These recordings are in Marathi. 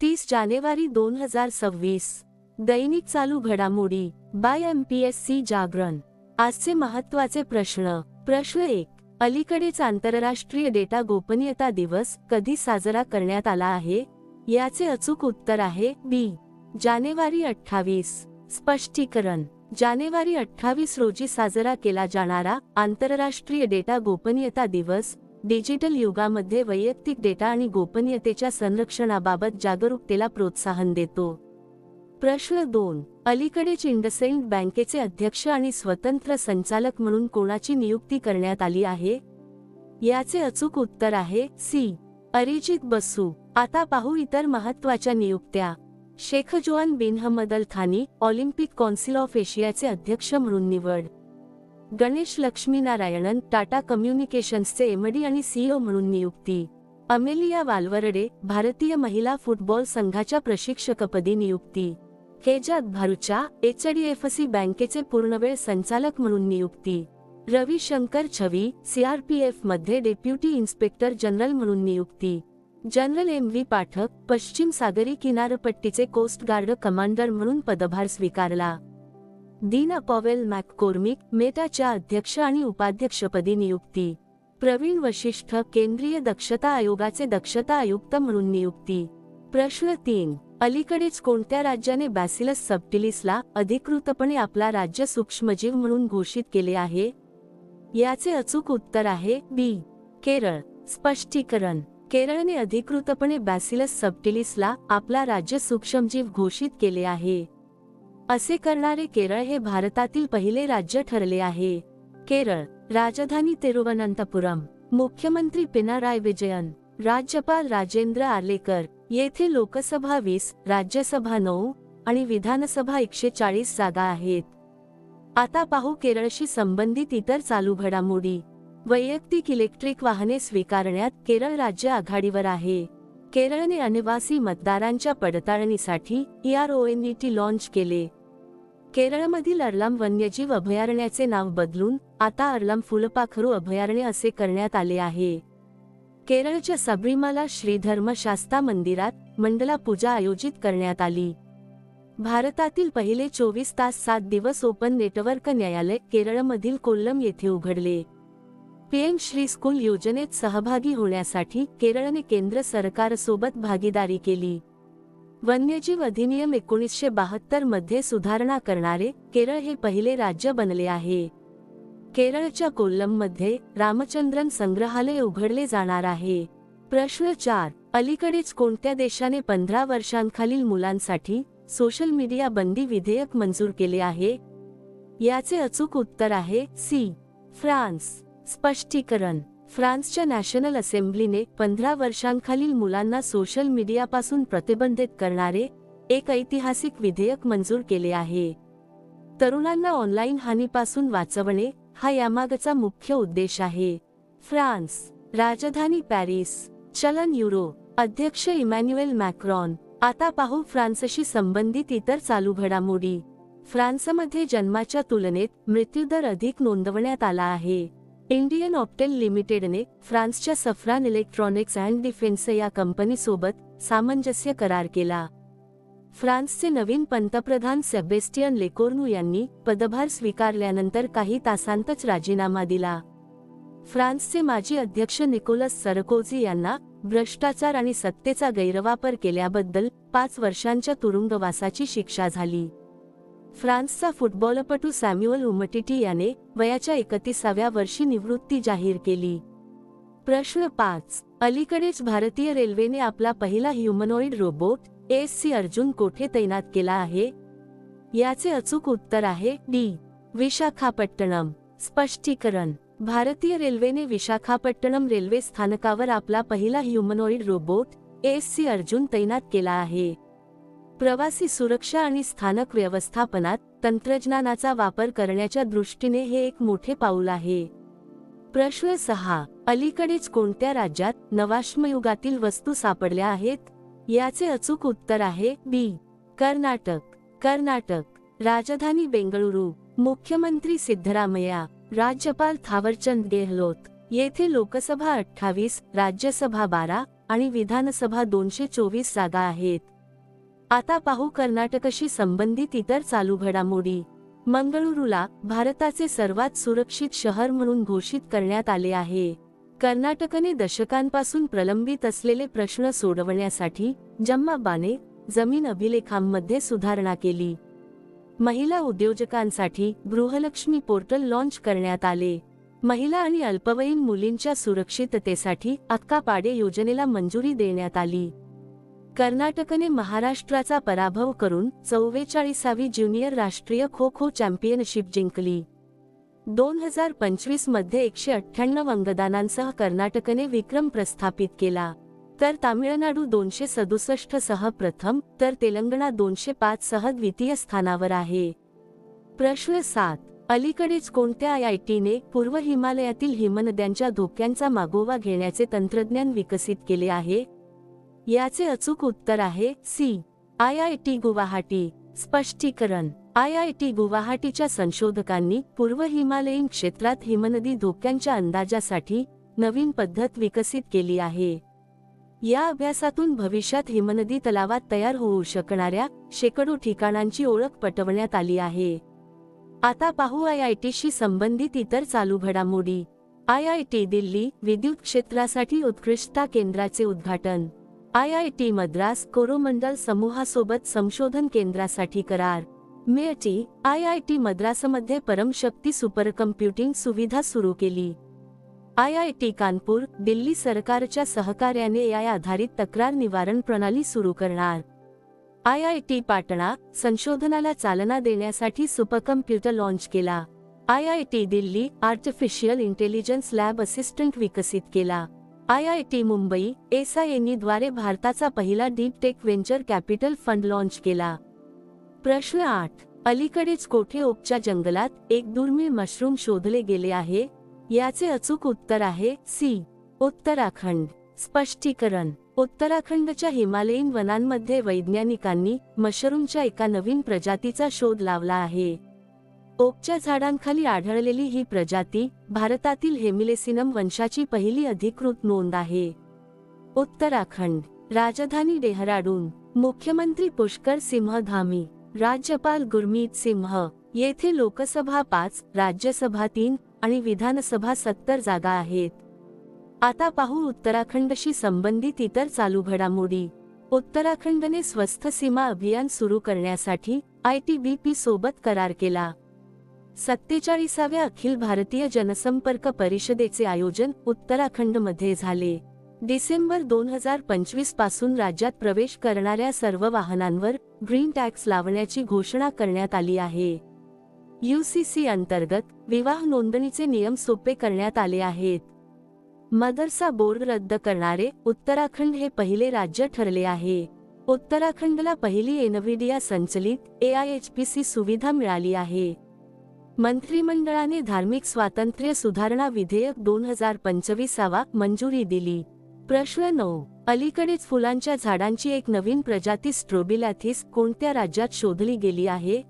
तीस जानेवारी दोन हजार सव्वीस. दैनिक चालू घडामोडी. By M P S C Jagran. आजचे महत्त्वाचे प्रश्न. प्रश्न एक. अलीकडेच आंतरराष्ट्रीय डेटा गोपनीयता दिवस कधी साजरा करण्यात आला आहे? याचे अचूक उत्तर आहे बी. जानेवारी अठ्ठावीस. स्पष्टीकरण. जानेवारी अठ्ठावीस रोजी साजरा केला जाणारा आंतरराष्ट्रीय डेटा गोपनीयता दिवस डिजिटल युगामध्ये वैयक्तिक डेटा आणि गोपनीयतेच्या संरक्षणाबाबत जागरूकतेला प्रोत्साहन देतो. प्रश्न दोन. अलीकडेच इंडसइंड बँकेचे अध्यक्ष आणि स्वतंत्र संचालक म्हणून कोणाची नियुक्ती करण्यात आली आहे? याचे अचूक उत्तर आहे सी. अरिजित बसू. आता पाहू इतर महत्त्वाच्या नियुक्त्या. शेख जोआन बिन अल थानी ऑलिम्पिक कौन्सिल ऑफ एशियाचे अध्यक्ष म्हणून निवड. गणेश लक्ष्मीनारायणन टाटा कम्युनिकेशन्सचे एमडी आणि सीईओ म्हणून नियुक्ती. अमेलिया वालवरडे भारतीय महिला फुटबॉल संघाच्या प्रशिक्षकपदी नियुक्ती. हेजात भारूच्या एचडीएफसी बँकेचे पूर्णवेळ संचालक म्हणून नियुक्ती. रवी शंकर छवी सीआरपीएफमध्ये डेप्युटी इन्स्पेक्टर जनरल म्हणून नियुक्ती. जनरल एम व्ही पाठक पश्चिम सागरी किनारपट्टीचे कोस्ट गार्ड कमांडर म्हणून पदभार स्वीकारला. दीना पॉवेल मॅककोर्मिक मेटाच्या अध्यक्ष आणि उपाध्यक्षपदी नियुक्ती. प्रवीण वशिष्ठ केंद्रीय दक्षता आयोगाचे दक्षता आयुक्त म्हणून नियुक्ती. प्रश्न तीन. अलीकडेच कोणत्या राज्याने बॅसिलस सबटिलिसला अधिकृतपणे आपला राज्य सूक्ष्मजीव म्हणून घोषित केले आहे? याचे अचूक उत्तर आहे बी. केरळ. स्पष्टीकरण. केरळने अधिकृतपणे बॅसिलस सबटिलिसला आपला राज्य सूक्ष्मजीव घोषित केले आहे. असे करणारे केरळ हे भारतातील पहिले राज्य ठरले आहे. केरळ राजधानी तिरुवनंतपुरम मुख्यमंत्री पिनाराय विजयन राज्यपाल राजेंद्र आर्लेकर येथे लोकसभा वीस राज्यसभा नऊ आणि विधानसभा एकशे चाळीस जागा आहेत. आता पाहू केरळशी संबंधित इतर चालू घडामोडी. वैयक्तिक इलेक्ट्रिक वाहने स्वीकारण्यात केरळ राज्य आघाडीवर आहे. केरळने अनिवासी मतदारांच्या पडताळणीसाठी ईआरओएनईटी लॉन्च केले. केरळमधील अर्लाम वन्यजीव अभयारण्याचे नाव बदलून आता अर्लाम फुलपाखरू अभयारण्य असे करण्यात आले आहे. केरळच्या सबरीमाला श्रीधर्म शास्ता मंदिरात मंडला पूजा आयोजित करण्यात आली. भारतातील पहिले चोवीस तास सात दिवस ओपन नेटवर्क न्यायालय केरळमधील कोल्लम येथे उघडले. पीएम श्री स्कूल योजनेत सहभागी होण्यासाठी केरळने केंद्र सरकारसोबत भागीदारी केली. वन्यजीव अधिनियम एकोणीसशे बहात्तरमध्ये सुधारणा करणारे केरळ हे पहिले राज्य बनले आहे. केरळच्या कोल्लममध्ये रामचंद्रन संग्रहालय उघडले जाणार आहे. प्रश्न चार अलीकडेच कोणत्या देशाने पंधरा वर्षांखालील मुलांसाठी सोशल मीडिया बंदी विधेयक मंजूर केले आहे? याचे अचूक उत्तर आहे सी फ्रान्स. स्पष्टीकरण फ्रान्सच्या नॅशनल असेंब्लीने पंधरा वर्षांखालील मुलांना सोशल मीडियापासून प्रतिबंधित करणारे एक ऐतिहासिक विधेयक मंजूर केले आहे. तरुणांना ऑनलाईन हानीपासून वाचवणे हा यामागचा मुख्य उद्देश आहे. फ्रान्स राजधानी पॅरिस चलन युरो अध्यक्ष इमॅन्युएल मॅक्रॉन आता पाहू फ्रान्सशी संबंधित इतर चालू घडामोडी. फ्रान्समध्ये जन्माच्या तुलनेत मृत्यूदर अधिक नोंदवण्यात आला आहे. इंडियन ऑप्टेल लिमिटेडने फ्रान्सच्या सफ्रान इलेक्ट्रॉनिक्स अँड डिफेन्स या कंपनीसोबत सामंजस्य करार केला. फ्रान्सचे नवीन पंतप्रधान सेबेस्टियन लेकोर्नू यांनी पदभार स्वीकारल्यानंतर काही तासांतच राजीनामा दिला. फ्रान्सचे माजी अध्यक्ष निकोलस सरकोझी यांना भ्रष्टाचार आणि सत्तेचा गैरवापर केल्याबद्दल पाच वर्षांच्या तुरुंगवासाची शिक्षा झाली. फ्रान्सचा फुटबॉलपटू सॅम्युअल उमटिटी याने वयाच्या एकतीसाव्या वर्षी निवृत्ती जाहीर केली. प्रश्न पाच. अलीकडेच भारतीय रेल्वेने आपला पहिला humanoid robot S C Arjun कोठे तैनात केला आहे? याचे अचूक उत्तर आहे डी. विशाखापट्टणम. स्पष्टीकरण. भारतीय रेल्वेने विशाखापट्टणम रेल्वे स्थानकावर आपला पहिला humanoid robot S C Arjun तैनात केला आहे. प्रवासी सुरक्षा आणि स्थानक व्यवस्थापनात तंत्रज्ञानाचा वापर करण्याच्या दृष्टीने हे एक मोठे पाऊल आहे. प्रश्न सहा अलीकडेच कोणत्या राज्यात नवाश्मयुगातील वस्तू सापडल्या आहेत? याचे अचूक उत्तर आहे बी कर्नाटक. कर्नाटक राजधानी बेंगळुरू. मुख्यमंत्री सिद्धरामय्या राज्यपाल थावरचंद गेहलोत. येथे लोकसभा अठ्ठावीस राज्यसभा बारा आणि विधानसभा दोनशे चोवीस जागा आहेत. आता पाहू कर्नाटकशी संबंधित इतर चालू घडामोडी. मंगळुरूला भारताचे सर्वात सुरक्षित शहर म्हणून घोषित करण्यात आले आहे. कर्नाटकने दशकांपासून प्रलंबित असलेले प्रश्न सोडवण्यासाठी जम्माबाने जमीन अभिलेखांमध्ये सुधारणा केली. महिला उद्योजकांसाठी गृहलक्ष्मी पोर्टल लॉन्च करण्यात आले. महिला आणि अल्पवयीन मुलींच्या सुरक्षिततेसाठी अक्का पाडे योजनेला मंजुरी देण्यात आली. कर्नाटकने महाराष्ट्राचा पराभव करून चव्वेचाळीसावी ज्युनियर राष्ट्रीय खो खो चॅम्पियनशिप जिंकली. दोन हजार पंचवीसमध्ये एकशे अठ्ठ्याण्णव अंगदानांसह कर्नाटकने विक्रम प्रस्थापित केला. तर तामिळनाडू दोनशे सदुसष्ट सह प्रथम तर तेलंगणा दोनशे पाच सह द्वितीय स्थानावर आहे. प्रश्न सात. अलीकडेच कोणत्या आय आय टीने पूर्व हिमालयातील हिमनद्यांच्या धोक्यांचा मागोवा घेण्याचे तंत्रज्ञान विकसित केले आहे? याचे अचूक उत्तर आहे C. I I T Guwahati. स्पष्टीकरण. आय आय टी गुवाहाटीच्या संशोधकांनी पूर्व हिमालयीन क्षेत्रात हिमनदी धोक्यांच्या अंदाजासाठी नवीन पद्धत विकसित केली आहे. या अभ्यासातून भविष्यात हिमनदी तलावात तयार होऊ शकणाऱ्या शेकडो ठिकाणांची ओळख पटवण्यात आली आहे. आता पाहू आय आय टीशी संबंधित इतर चालू घडामोडी. आय आय टी दिल्ली विद्युत क्षेत्रासाठी उत्कृष्टता केंद्राचे उद्घाटन. I I T Madras Coromandel समूहासोबत संशोधन केंद्रासाठी करार. मेटी आय आय टी मद्रासमध्ये परमशक्ती सुपर कम्प्युटिंग सुविधा सुरू केली. I I T Kanpur Delhi सरकारच्या सहकार्याने या आधारित तक्रार निवारण प्रणाली सुरू करणार. आय आय टी पाटणा संशोधनाला चालना देण्यासाठी सुपरकम्प्युटर लॉन्च केला. I I T Delhi artificial intelligence lab assistant विकसित केला. I I T Mumbai SINE द्वारे भारताचा पहिला deep tech venture capital fund launch केला. प्रश्न आठ. अलीकडेच कोठे ओपच्या जंगलात एक दुर्मिळ मशरूम शोधले गेले आहे. याचे अचूक उत्तर आहे सी. उत्तराखंड. स्पष्टीकरण. उत्तराखंडच्या हिमालयीन वनांमध्ये वैज्ञानिकांनी मशरूमच्या एका नवीन प्रजातीचा शोध लावला आहे. ओकच्या झाडांखाली आढळलेली ही प्रजाती भारतातील हेमिलेसिनम वंशाची पहिली अधिकृत नोंद आहे. उत्तराखंड राजधानी डेहराडून मुख्यमंत्री पुष्कर सिंह धामी राज्यपाल गुरमीत सिंह येथे लोकसभा पाच राज्यसभा तीन आणि विधानसभा सत्तर जागा आहेत. आता पाहू उत्तराखंडशी संबंधित इतर चालू घडामोडी. उत्तराखंडने स्वस्थ सीमा अभियान सुरू करण्यासाठी आय टी बी पी सोबत करार केला. सत्तेचाळीसाव्या अखिल भारतीय जनसंपर्क परिषदेचे आयोजन उत्तराखंडमध्ये झाले. डिसेंबर दोन हजार पंचवीसपासून राज्यात प्रवेश करणाऱ्या सर्व वाहनांवर ग्रीन टॅक्स लावण्याची घोषणा करण्यात आली आहे. युसीसी अंतर्गत विवाह नोंदणीचे नियम सोपे करण्यात आले आहेत. मदरसा बोर्ड रद्द करणारे उत्तराखंड हे पहिले राज्य ठरले आहे. उत्तराखंडला पहिली एनव्हिडिया संचलित एआयएचपीसी सुविधा मिळाली आहे. मंत्रिमंडळाने धार्मिक स्वातंत्र्य सुधारणा विधेयक दोन हजार पंचवीसावा मंजुरी दिली. प्रश्न नऊ. अलीकडेच फुलांच्या झाडांची एक नवीन प्रजाती स्ट्रोबिलॅथिस कोणत्या राज्यात शोधली गेली आहे?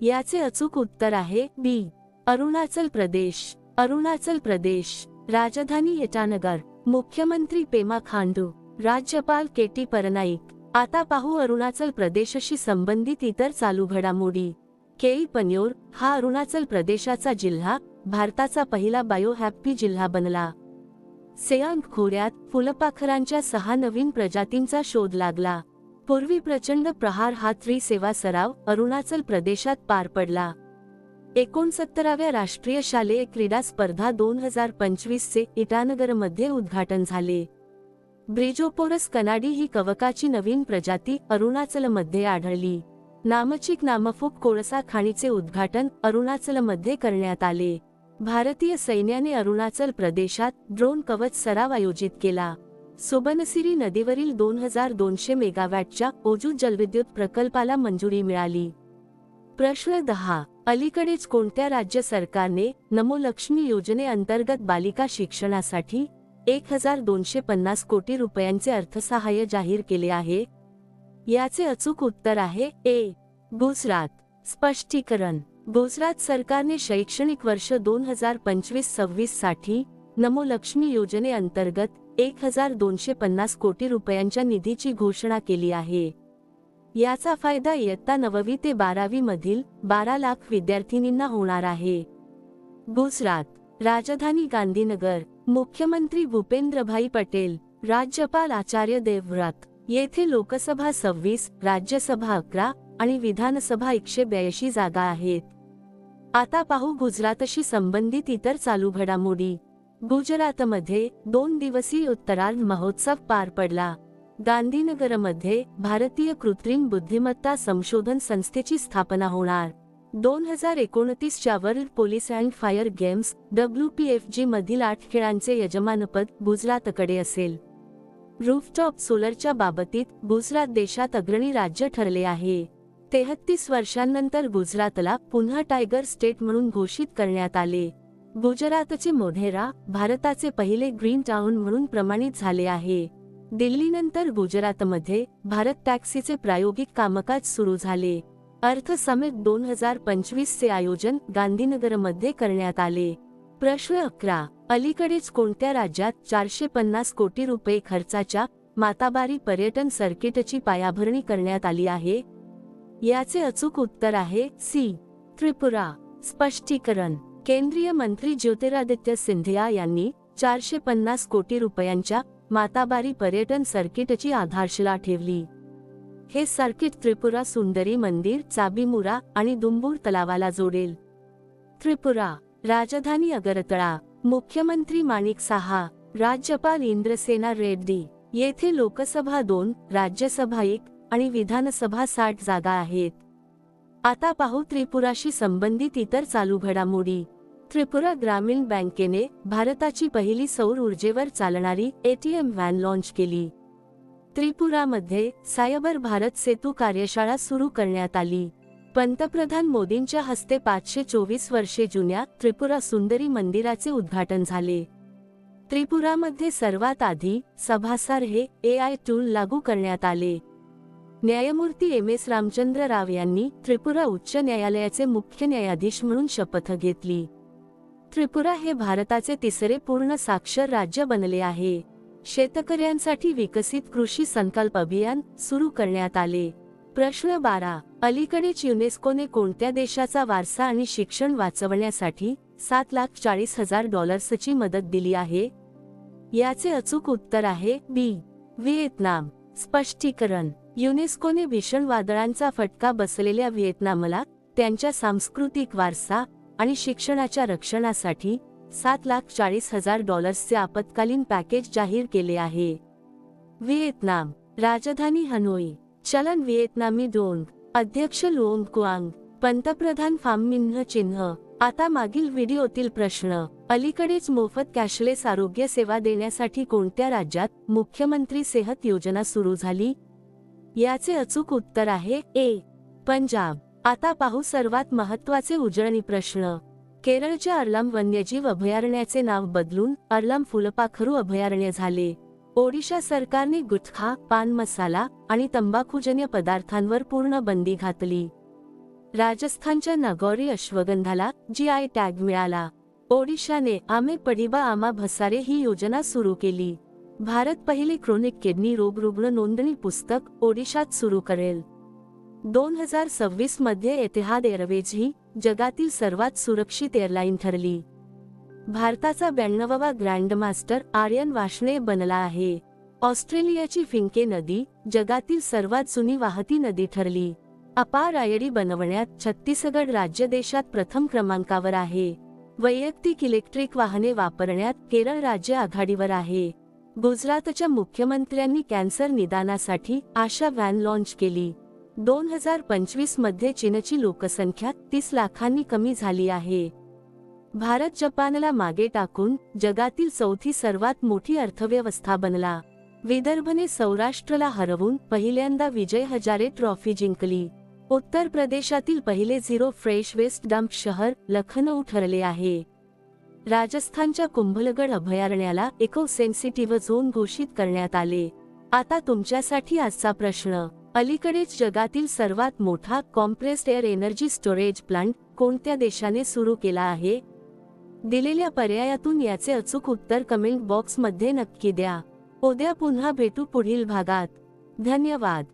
याचे अचूक उत्तर आहे बी. अरुणाचल प्रदेश. अरुणाचल प्रदेश. राजधानी इटानगर. मुख्यमंत्री पेमा खांडू. राज्यपाल केटी परनाईक. आता पाहू अरुणाचल प्रदेशशी संबंधित इतर चालू घडामोडी. केई पन्योर हा अरुणाचल प्रदेशाचा जिल्हा भारताचा पहिला बायोहॅप्पी जिल्हा बनला. सेयांग खोऱ्यात फुलपाखरांच्या सहा नवीन प्रजातींचा शोध लागला. पूर्वी प्रचंड प्रहार हा त्रिसेवा सराव अरुणाचल प्रदेशात पार पडला. एकोणसत्तराव्या राष्ट्रीय शालेय क्रीडा स्पर्धा दोन हजार पंचवीसचे इटानगरमध्ये उद्घाटन झाले. ब्रिजोपोरस कनाडी ही कवकाची नवीन प्रजाती अरुणाचलमध्ये आढळली. नामचिक नामफूक कोळसा खाणीचे उद्घाटन अरुणाचलमध्ये करण्यात आले. भारतीय सैन्याने अरुणाचल प्रदेशात ड्रोन कवच सराव आयोजित केला. सुबनसिरी नदीवरील दोन हजार दोनशे मेगावॅटच्या ओजू जलविद्युत प्रकल्पाला मंजुरी मिळाली. प्रश्न दहा. अलीकडेच कोणत्या राज्य सरकारने नमो लक्ष्मी योजनेअंतर्गत बालिका शिक्षणासाठी एक हजार दोनशे पन्नास कोटी रुपयांचे अर्थसहाय्य जाहीर केले आहे? याचे अचूक उत्तर आहे ए. गुजरात. स्पष्टीकरण. गुजरात सरकारने शैक्षणिक वर्ष दोन हजार पंचवीस सव्वीससाठी नमोलक्ष्मी योजनेअंतर्गत एक हजार दोनशे पन्नास कोटी रुपयांच्या निधीची घोषणा केली आहे. याचा फायदा इयत्ता नववी ते बारावी मधील बारा लाख विद्यार्थिनींना होणार आहे. गुजरात. राजधानी गांधीनगर. मुख्यमंत्री भूपेंद्रभाई पटेल. राज्यपाल आचार्य देवव्रत. येथे लोकसभा सव्वीस राज्यसभा अकरा आणि विधानसभा एकशे ब्याऐंशी जागा आहेत. आता पाहू गुजरातशी संबंधित इतर चालू घडामोडी. गुजरातमध्ये दोन दिवसीय उत्तरार्ध महोत्सव पार पडला. गांधीनगरमध्ये भारतीय कृत्रिम बुद्धिमत्ता संशोधन संस्थेची स्थापना होणार. दोन हजार एकोणतीसच्या world police and fire games W P F G मधील आठ खेळांचे यजमानपद गुजरातकडे असेल. रूफटॉप सोलरच्या बाबतीत गुजरात देशात अग्रणी राज्य ठरले आहे. तेहत्तीस वर्षांनंतर गुजरातला पुन्हा टायगर स्टेट म्हणून घोषित करण्यात आले. गुजरातचे मोढेरा भारताचे पहिले ग्रीन टाउन म्हणून प्रमाणित झाले आहे. दिल्लीनंतर गुजरातमध्ये भारत टॅक्सीचे प्रायोगिक कामकाज सुरू झाले. अर्थ समेत दोन हजार पंचवीसचे आयोजन गांधीनगरमध्ये करण्यात आले. प्रश्न अकरा. अलीकडेच कोणत्या राज्यात चारशे पन्नास कोटी रुपये खर्चाच्या माताबारी पर्यटन सर्किटची पायाभरणी करण्यात आली आहे? याचे अचूक उत्तर आहे सी. त्रिपुरा. स्पष्टीकरण. केंद्रीय मंत्री ज्योतिरादित्य सिंधिया यांनी चारशे पन्नास कोटी रुपयांच्या माताबारी पर्यटन सर्किटची आधारशिला ठेवली. हे सर्किट त्रिपुरा सुंदरी मंदिर चाबीमुरा आणि दुंबूर तलावाला जोडेल. त्रिपुरा. राजधानी अगरतळा मुख्यमंत्री माणिक साहा राज्यपाल इंद्रसेना रेड्डी येथे लोकसभा दोन राज्यसभा एक आणि विधानसभा साठ जागा आहेत. आता पाहू त्रिपुराशी संबंधित इतर चालू घडामोडी. त्रिपुरा ग्रामीण बँकेने भारताची पहिली सौर ऊर्जेवर चालणारी एटीएम व्हॅन लॉन्च केली. त्रिपुरामध्ये सायबर भारत सेतू कार्यशाळा सुरू करण्यात आली. पंतप्रधान मोदींच्या हस्ते पाचशे चोवीस वर्षे जुन्या त्रिपुरा सुंदरी मंदिराचे उद्घाटन झाले. त्रिपुरामध्ये सर्वात आधी सभासार हे ए आय टूल लागू करण्यात आले. न्यायमूर्ती एम एस रामचंद्र राव यांनी त्रिपुरा उच्च न्यायालयाचे मुख्य न्यायाधीश म्हणून शपथ घेतली. त्रिपुरा हे भारताचे तिसरे पूर्ण साक्षर राज्य बनले आहे. शेतकऱ्यांसाठी विकसित कृषी संकल्प अभियान सुरू करण्यात आले. प्रश्न बारा. अलीकडेच युनेस्कोने कोणत्या देशाचा वारसा आणि शिक्षण वाचवण्यासाठी सात लाख चाळीस हजार डॉलर्सची मदत दिली आहे? याचे अचूक उत्तर आहे बी. व्हिएतनाम. स्पष्टीकरण. युनेस्कोने भीषण वादळांचा फटका बसलेल्या व्हिएतनामला त्यांच्या सांस्कृतिक वारसा आणि शिक्षणाच्या रक्षणासाठी सात लाख चाळीस हजार डॉलर्सचे आपत्कालीन पॅकेज जाहीर केले आहे. व्हिएतनाम. राजधानी हनोई. चलन व्हिएतनामी डोंग अध्यक्ष लोंग क्वांग. पंतप्रधान फामिन्ह चिन्ह. आता मागील व्हिडिओतील प्रश्न. अलीकडेच मोफत कॅशलेस आरोग्य सेवा देण्यासाठी कोणत्या राज्यात मुख्यमंत्री सेहत योजना सुरू झाली? याचे अचूक उत्तर आहे ए. पंजाब. आता पाहू सर्वात महत्त्वाचे उजळणी प्रश्न. केरळच्या अर्लाम वन्यजीव अभयारण्याचे नाव बदलून अर्लाम फुलपाखरू अभयारण्य झाले. ओडिशा सरकारने गुटखा पान मसाला आणि तंबाखूजन्य पदार्थांवर पूर्ण बंदी घातली. राजस्थानच्या नगौरी अश्वगंधाला जी आय टॅग मिळाला. ओडिशाने आमे पडिबा आमा भसारे ही योजना सुरू केली. भारत पहिले क्रोनिक किडनी रोग रुग्ण नोंदणी पुस्तक ओडिशात सुरू करेल. दोन हजार सव्वीसमध्ये एतिहाद एअरवेज ही जगातील सर्वात सुरक्षित एअरलाईन ठरली. भारताचा ब्याण्णवावा ग्रँडमास्टर आर्यन वाशने बनला आहे. ऑस्ट्रेलियाची फिंके नदी जगातील सर्वात जुनी वाहती नदी ठरली. अपार आयडी बनवण्यात छत्तीसगड राज्य देशात प्रथम क्रमांकावर आहे. वैयक्तिक इलेक्ट्रिक वाहने वापरण्यात केरळ राज्य आघाडीवर आहे. गुजरातच्या मुख्यमंत्र्यांनी कॅन्सर निदानासाठी आशा व्हॅन लॉन्च केली. दोन हजार पंचवीसमध्ये चीनची लोकसंख्या तीस लाखांनी कमी झाली आहे. भारत जपानला मागे टाकून जगातील चौथी सर्वात मोठी अर्थव्यवस्था बनला. विदर्भने सौराष्ट्रला हरवून पहिल्यांदा विजय हजारे ट्रॉफी जिंकली. उत्तर प्रदेशातील पहिले झिरो फ्रेश वेस्ट डंप शहर लखनौ ठरले आहे. राजस्थानच्या कुंभलगड अभयारण्याला इको सेन्सिटिव्ह झोन घोषित करण्यात आले. आता तुमच्यासाठी आजचा प्रश्न अलीकडेच जगातील सर्वात मोठा compressed air energy storage plant कोणत्या देशाने सुरू केला आहे? दिलेल्या पर्यायातून याचे अचूक उत्तर कमेंट बॉक्समध्ये नक्की द्या. उद्या पुन्हा भेटू पुढील भागात. धन्यवाद.